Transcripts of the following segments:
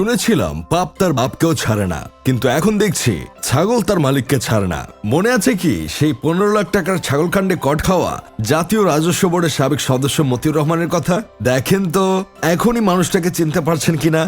শুনেছিলাম পাপ তার বাপকেও ছাড়ে না, কিন্তু এখন দেখছি ছাগল তার মালিককে ছাড়ে না। মনে আছে কি সেই পনেরো লাখ টাকার ছাগল কাণ্ডে কট খাওয়া জাতীয় রাজস্ব বোর্ডের সাবেক সদস্য মতিউর রহমানের কথা? দেখেন তো, এখনই মানুষটাকে চিনতে পারছেন কিনা?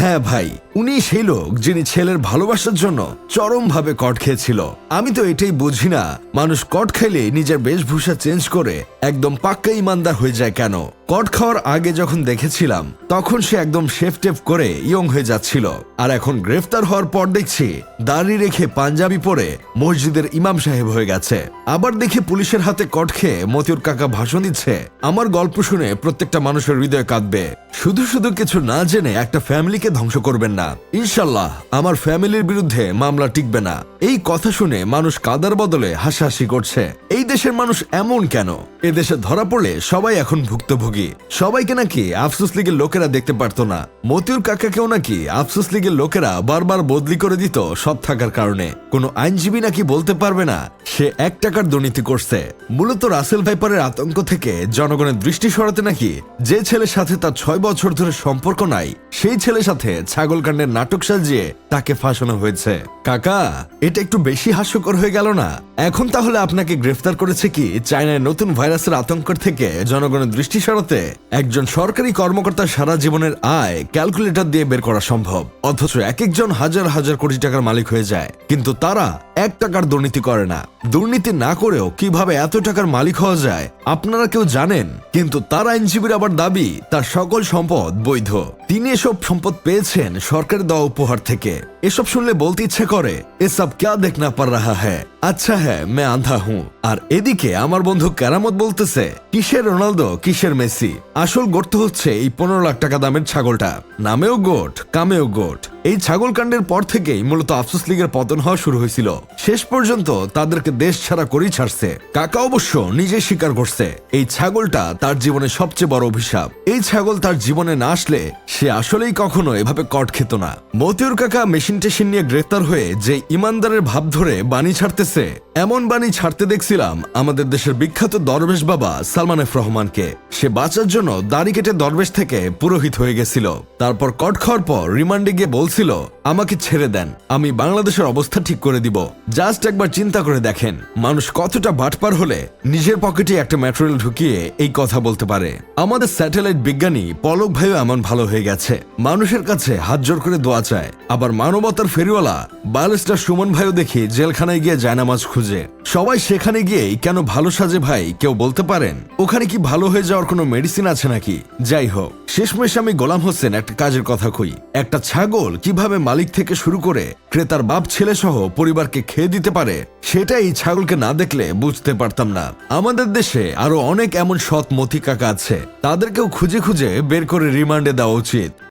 হ্যাঁ ভাই, উনি সেই লোক যিনি ছেলের ভালোবাসার জন্য চরমভাবে কট খেয়েছিল। আমি তো এটাই বুঝি না, মানুষ কট খেলে নিজের বেশভূষা চেঞ্জ করে একদম পাক্কা ইমানদার হয়ে যায় কেন? কট খাওয়ার আগে যখন দেখেছিলাম, তখন সে একদম শেফ টেপ করে ইয়ং হয়ে যাচ্ছিল। আর এখন গ্রেফতার হওয়ার পর দেখছি দাড়ি রেখে পাঞ্জাবি পরে মসজিদের ইমাম সাহেব হয়ে গেছে। আবার দেখি পুলিশের হাতে কট খেয়ে মতিউর কাকা ভাষণ দিচ্ছে। আমার গল্প শুনে প্রত্যেকটা মানুষের হৃদয় কাঁদবে। শুধু শুধু কিছু না জেনে একটা ফ্যামিলিকে ধ্বংস করবেন না। ইনশাল্লাহ, আমার ফ্যামিলির বিরুদ্ধে মামলা টিকবে না। এই কথা শুনে মানুষ কাদার বদলে হাসাহাসি করছে। এই দেশের মানুষ এমন কেন? এদেশে ধরা পড়লে সবাই এখন ভুক্তভোগী। সবাইকে নাকি আফসোস লীগের লোকেরা দেখতে পারতো না। মতিউর কাকাকেও নাকি আফসোস লীগের লোকেরা বারবার বদলি করে দিত সৎ থাকার কারণে। কোনো আইনজীবী নাকি বলতে পারবে না, সে এক টাকার দুর্নীতি করছে। মূলত রাসেল ভাইপারের আতঙ্ক থেকে জনগণের দৃষ্টি সরাতে নাকি যে ছেলের সাথে তার ছয় বছর ধরে সম্পর্ক নাই, সেই ছেলের সাথে ছাগলকাণ্ডের নাটক সাজিয়ে তাকে ফাঁসানো হয়েছে। কাকা, এটা একটু বেশি হাস্যকর হয়ে গেল না? এখন তাহলে আপনাকে গ্রেফতার করেছে কি চায়নায় নতুন ভাইরাসের আতঙ্ক থেকে জনগণের দৃষ্টি সরাতে একজন সরকারি কর্মকর্তা সারা জীবনের আয় ক্যালকুলেটর দিয়ে বের করা সম্ভব। অথচ এক একজন হাজার হাজার কোটি টাকার মালিক হয়ে যায়। কিন্তু তারা এক টাকার দুর্নীতি করে না। দুর্নীতি না করেও কীভাবে এত টাকার মালিক হওয়া যায়, আপনারা কেউ জানেন? কিন্তু তার আইনজীবীর আবার দাবি, তার সকল সম্পদ বৈধ। তিনি এসব সম্পদ পেয়েছেন সরকারের দেওয়া উপহার থেকে। এসব শুনলে বলতে ইচ্ছে করে, এসব ক্যা দেখনা পার রাহা হ্যাঁ আচ্ছা হ্যাঁ মে আন্ধা হুঁ। আর এদিকে আমার বন্ধু কেরামত বলতেছে, কিসের রোনালদো, কিসের মেসি? আসল গোট হচ্ছে এই পনেরো লাখ টাকা দামের ছাগলটা। নামেও গোট, কামেও গোট। এই ছাগল কাণ্ডের পর থেকেই মূলত আফসোস লীগের পতন হওয়া শুরু হয়েছিল। শেষ পর্যন্ত তাদেরকে দেশ ছাড়া করেই ছাড়ছে। কাকা অবশ্য নিজে স্বীকার করছে এই ছাগলটা তার জীবনে সবচেয়ে বড় অভিশাপ। এই ছাগল তার জীবনে না আসলে সে আসলেই কখনো এভাবে কট খেত না। মতিউর কাকা মেশিন টেশিন নিয়ে গ্রেফতার হয়ে যে ইমানদারের ভাব ধরে বাণী ছাড়তেছে, এমন বাণী ছাড়তে দেখছিলাম আমাদের দেশের বিখ্যাত দরবেশ বাবা সালমান এফ রহমানকে। সে বাঁচার জন্য দাড়ি কেটে দরবেশ থেকে পুরোহিত হয়ে গেছিল। তারপর কট খাওয়ার পর রিমান্ডে গিয়ে বলছিল, আমাকে ছেড়ে দেন, আমি বাংলাদেশের অবস্থা ঠিক করে দিব। জাস্ট একবার চিন্তা করে দেখেন, মানুষ কতটা বাটপার হলে নিজের পকেটে একটা ম্যাটেরিয়াল ঢুকিয়ে এই কথা বলতে পারে। আমাদের স্যাটেলাইট বিজ্ঞানী পলক ভাইও এমন ভালো হয়ে গেছে। মানুষের কাছে হাত জোর করে দোয়া চায়। আবার মানবতার ফেরিওয়ালা বায়ালিস্টার সুমন ভাইও দেখি জেলখানায় গিয়ে জায়নামাজ খুঁজে। সবাই সেখানে গিয়েই, কেন ভালো সাজে ভাই, কেউ বলতে পারেন? ওখানে কি ভালো হয়ে যাওয়ার কোনো মেডিসিন আছে নাকি? যাই হোক শেষমেশ আমি গোলাম হোসেন একটা কাজের কথা কই। একটা ছাগল কীভাবে মালিক থেকে শুরু করে ক্রেতার বাপ ছেলে সহ পরিবারকে খেয়ে দিতে পারে, সেটাই ছাগলকে না দেখলে বুঝতে পারতাম না। আমাদের দেশে আরও অনেক এমন সৎ মতি কাকা আছে, তাদেরকেও খুঁজে খুঁজে বের করে রিমান্ডে দেওয়া উচিত।